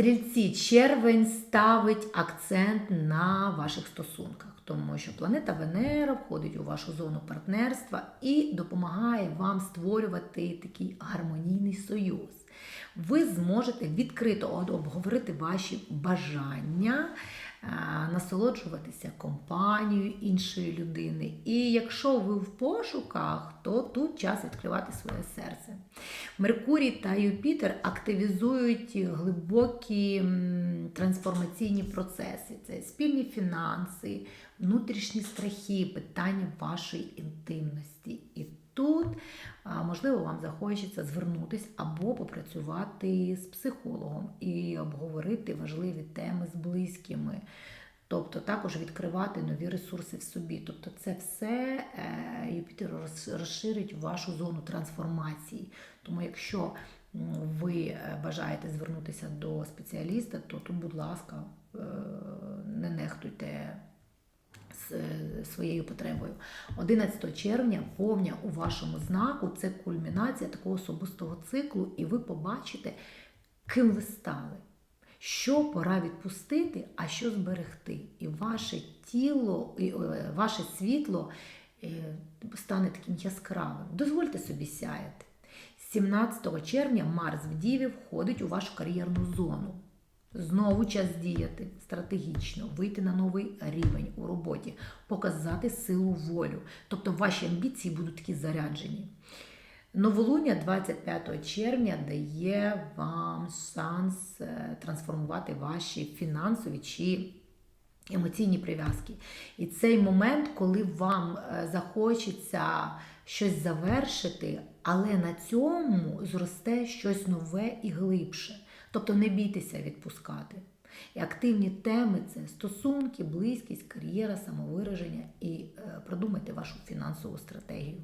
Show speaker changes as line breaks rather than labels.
Стрільці, червень ставить акцент на ваших стосунках, тому що планета Венера входить у вашу зону партнерства і допомагає вам створювати такий гармонійний союз. Ви зможете відкрито обговорити ваші бажання, е, насолоджуватися компанією іншої людини. І якщо ви в пошуках, то тут час відкривати своє серце. Меркурій та Юпітер активізують глибокі трансформаційні процеси. Це спільні фінанси, внутрішні страхи, питання вашої інтимності. І тут, можливо, вам захочеться звернутися або попрацювати з психологом і обговорити важливі теми з близькими. Тобто також відкривати нові ресурси в собі. Тобто це все е, Юпітер розширить вашу зону трансформації. Тому якщо ви е, бажаєте звернутися до спеціаліста, то тут, будь ласка, е, не нехтуйте е, своєю потребою. 11 червня повня у вашому знаку це кульмінація такого особистого циклу, і ви побачите, ким ви стали. Що пора відпустити, а що зберегти. І ваше тіло, і, ваше світло стане таким яскравим. Дозвольте собі сяяти. 17 червня Марс в Діві входить у вашу кар'єрну зону. Знову час діяти стратегічно, вийти на новий рівень у роботі, показати силу волю. Тобто ваші амбіції будуть такі заряджені. Новолуння 25 червня дає вам шанс е, трансформувати ваші фінансові чи емоційні прив'язки. І цей момент, коли вам е, захочеться щось завершити, але на цьому зросте щось нове і глибше. Тобто не бійтеся відпускати. І активні теми це стосунки, близькість, кар'єра, самовираження і е, продумайте вашу фінансову стратегію.